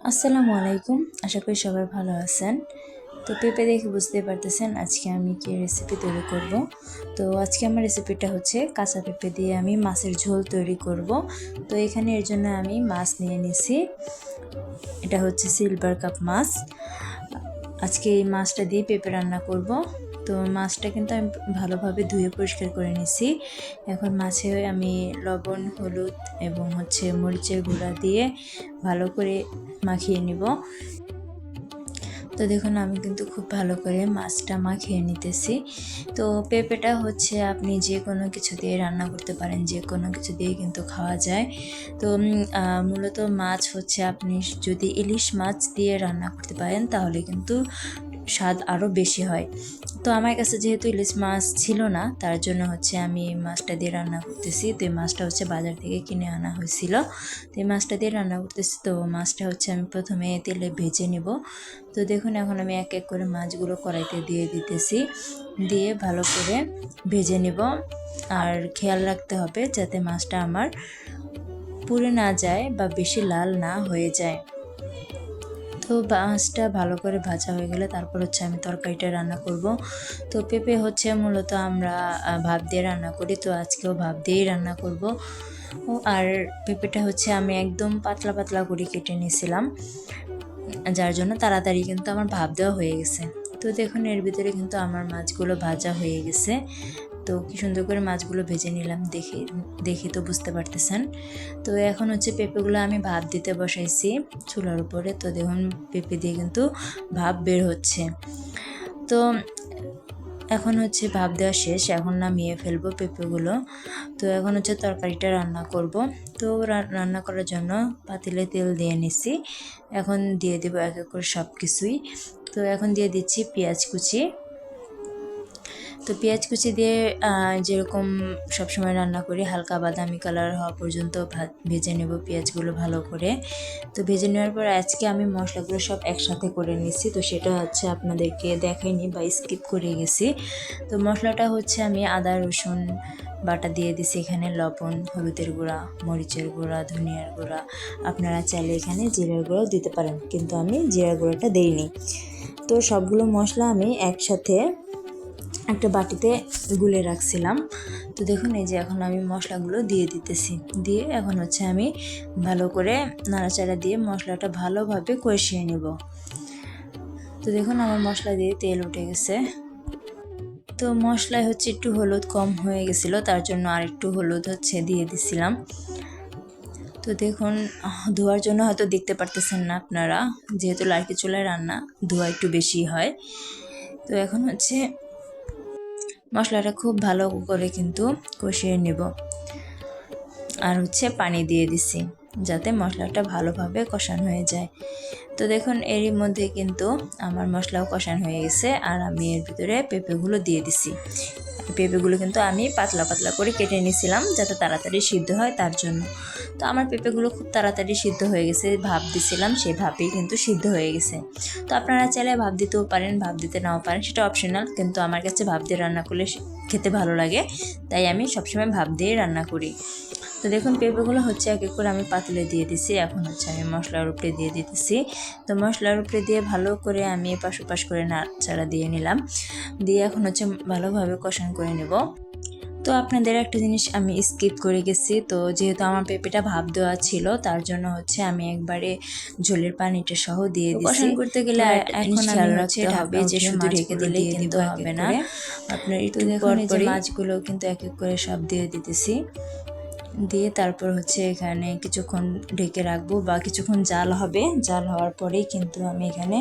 আসসালামু আলাইকুম। আশা করি সবাই ভালো আছেন। তো পেঁপে দেখে বুঝতে পারতেছেন আজকে আমি কি রেসিপি তৈরি করব। তো আজকে আমার রেসিপিটা হচ্ছে কাঁচা পেঁপে দিয়ে আমি মাছের ঝোল তৈরি করব। তো এখানে এর জন্য আমি মাছ নিয়ে নিছি এটা হচ্ছে সিলভার কাপ মাছ। আজকে এই মাছটা দিয়ে পেঁপে রান্না করব। তো মাছটা কিন্তু আমি ভালোভাবে ধুয়ে পরিষ্কার করে নিছি এখন মাছে আমি লবণ, হলুদ এবং হচ্ছে মরিচের গুঁড়া দিয়ে ভালো করে মাখিয়ে নিব। তো দেখুন, আমি কিন্তু খুব ভালো করে মাছটা মাখিয়ে নিতেছি। তো পেঁপেটা হচ্ছে আপনি যে কোনো কিছু দিয়ে রান্না করতে পারেন, যে কোনো কিছু দিয়ে কিন্তু খাওয়া যায়। তো মূলত মাছ হচ্ছে আপনি যদি ইলিশ মাছ দিয়ে রান্না করতে পারেন, তাহলে কিন্তু স্বাদ আরও বেশি হয়। তো আমার কাছে যেহেতু ইলিশ মাছ ছিল না, তার জন্য হচ্ছে আমি মাছটা দিয়ে রান্না করতেছি। তো এই মাছটা হচ্ছে বাজার থেকে কিনে আনা হয়েছিল। তো এই মাছটা দিয়ে রান্না করতেছি, তো মাছটা হচ্ছে আমি প্রথমে তেলে ভেজে নিব। তো দেখুন, এখন আমি এক এক করে মাছগুলো কড়াইতে দিয়ে দিতেছি। দিয়ে ভালো করে ভেজে নিব। আর খেয়াল রাখতে হবে যাতে মাছটা আমার পুড়ে না যায় বা বেশি লাল না হয়ে যায়। তো মাছটা ভালো করে ভাজা হয়ে গেলে তারপর হচ্ছে আমি তরকারিটা রান্না করব। তো পেঁপে হচ্ছে মূলত আমরা ভাব দিয়ে রান্না করি, তো আজকেও ভাব দিয়েই রান্না করব। আর পেঁপেটা হচ্ছে আমি একদম পাতলা পাতলা করে কেটে নিয়েছিলাম, যার জন্য তাড়াতাড়ি কিন্তু আমার ভাব দেওয়া হয়ে গেছে। তো দেখুন, এর ভিতরে কিন্তু আমার মাছগুলো ভাজা হয়ে গেছে। তো কি সুন্দর করে মাছগুলো ভেজে নিলাম দেখে দেখে তো বুঝতে পারতেছেন। তো এখন হচ্ছে পেঁপেগুলো আমি ভাপ দিতে বসাইছি চুলার উপরে। তো দেখুন পেঁপে দিয়ে কিন্তু ভাপ বের হচ্ছে। তো এখন হচ্ছে ভাপ দেওয়া শেষ। এখন নামিয়ে ফেলব পেঁপেগুলো। তো এখন হচ্ছে তরকারিটা রান্না করব। তো রান্না করার জন্য পাতিলে তেল দিয়ে নিছি। এখন দিয়ে দেবো এক এক করে সব কিছুই তো এখন দিয়ে দিচ্ছি পেঁয়াজ কুচি। তো পেঁয়াজ কুচি দিয়ে যেরকম সবসময় রান্না করি, হালকা বাদামি কালার হওয়া পর্যন্ত ভেজে নেব পেঁয়াজগুলো ভালো করে। তো ভেজে নেওয়ার পর আজকে আমি মশলাগুলো সব একসাথে করে নিচ্ছি তো সেটা হচ্ছে আপনাদেরকে দেখাইনি বা স্কিপ করে গেছি। তো মশলাটা হচ্ছে আমি আদা, রসুন বাটা দিয়ে দিছি এখানে, লবণ, হলুদের গুঁড়া, মরিচের গুঁড়া, ধনিয়ার গুঁড়া। আপনারা চাইলে এখানে জিরার গুঁড়াও দিতে পারেন, কিন্তু আমি জিরার গুঁড়োটা দেইনি। তো সবগুলো মশলা আমি একসাথে একটা বাটিতে গুলে রাখছিলাম। তো দেখুন, এই যে এখন আমি মশলাগুলো দিয়ে দিতেছি। দিয়ে এখন হচ্ছে আমি ভালো করে নাড়াচাড়া দিয়ে মশলাটা ভালোভাবে কষিয়ে নেব। তো দেখুন, আমার মশলা দিয়ে তেল উঠে গেছে। তো মশলায় হচ্ছে একটু হলুদ কম হয়ে গেছিল, তার জন্য আর একটু হলুদ হচ্ছে দিয়ে দিছিলাম। তো দেখুন, ধোয়ার জন্য হয়তো দেখতে পারতেছেন না আপনারা, যেহেতু লার্কি চুলায় রান্না, ধোয়া একটু বেশি হয়। তো এখন হচ্ছে মশলাটা খুব ভালো করে কিন্তু কষিয়ে নেব। আর হচ্ছে পানি দিয়ে দিছি। যাতে মশলাটা ভালোভাবে কষানো হয়ে যায়। তো দেখুন এরই মধ্যে কিন্তু আমার মশলাও কষানো হয়ে গেছে আর আমি এর ভিতরে পেঁপেগুলো দিয়ে দিছি। পেঁপেগুলো কিন্তু আমি পাতলা পাতলা করে কেটে নিয়েছিলাম যাতে তাড়াতাড়ি সিদ্ধ হয় তার জন্য। তো আমার পেঁপেগুলো খুব তাড়াতাড়ি সিদ্ধ হয়ে গেছে, ভাপ দিছিলাম, সেই ভাপেই কিন্তু সিদ্ধ হয়ে গেছে। তো আপনারা চাইলে ভাপ দিতেও পারেন, ভাপ দিতে নাও পারেন, সেটা অপশনাল কিন্তু আমার কাছে ভাপ দিয়ে রান্না করলে খেতে ভালো লাগে, তাই আমি সবসময় ভাপ দিয়ে রান্না করি। তো দেখুন পেঁপেগুলো হচ্ছে এক এক করে আমি পাতলে দিয়ে দিছি। এখন হচ্ছে আমি মশলার উপরে দিয়ে দিতেছি। তো মশলার উপরে দিয়ে ভালো করে আমি এপাশ ওপাশ করে নাড়াচাড়া দিয়ে নিলাম। দিয়ে এখন হচ্ছে ভালোভাবে কষান করে নেব। তো আপনাদের একটা জিনিস আমি স্কিপ করে গেছি। তো যেহেতু আমার পেঁপেটা ভাব দেওয়া ছিল তার জন্য হচ্ছে আমি একবারে ঝোলের পানিটা সহ দিয়ে দিই কষান করতে গেলে এখন খেয়াল রাখতে হবে যে শুধু ঢেকে দিলেই কিন্তু হবে না। আপনার একটু দেখুন যে মাছগুলো কিন্তু এক এক করে সব দিয়ে দিতেছি। দিয়ে তারপর হচ্ছে এখানে কিছুক্ষণ ঢেকে রাখব বা কিছুক্ষণ জাল হবে। জাল হওয়ার পরেই কিন্তু আমি এখানে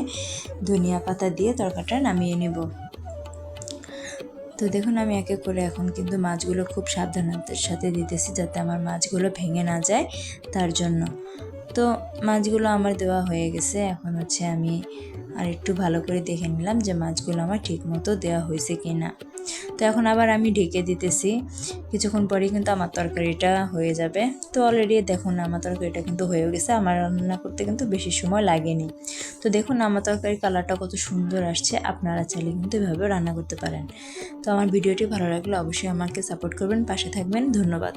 ধনিয়া পাতা দিয়ে তরকারিটা নামিয়ে নেব। তো দেখুন, আমি একে করে এখন কিন্তু মাছগুলো খুব সাবধানতার সাথে দিতেছি যাতে আমার মাছগুলো ভেঙে না যায় তার জন্য। তো মাছগুলো আমার দেওয়া হয়ে গেছে। এখন হচ্ছে আমি আর একটু ভালো করে দেখে নিলাম যে মাছগুলো আমার ঠিক মতো দেওয়া হয়েছে কি না তো এখন আবার আমি ঢেকে দিতেছি। কিছুক্ষণ পরেই কিন্তু আমার তরকারিটা হয়ে যাবে। তো অলরেডি দেখুন আমার তরকারিটা কিন্তু হয়ে গেছে। আমার রান্না করতে কিন্তু বেশি সময় লাগেনি। তো দেখুন আমার তরকারির কালারটা কত সুন্দর আসছে। আপনারা চাইলে কিন্তু এভাবে রান্না করতে পারেন। তো আমার ভিডিওটি ভালো লাগলে অবশ্যই আমাকে সাপোর্ট করবেন, পাশে থাকবেন। ধন্যবাদ।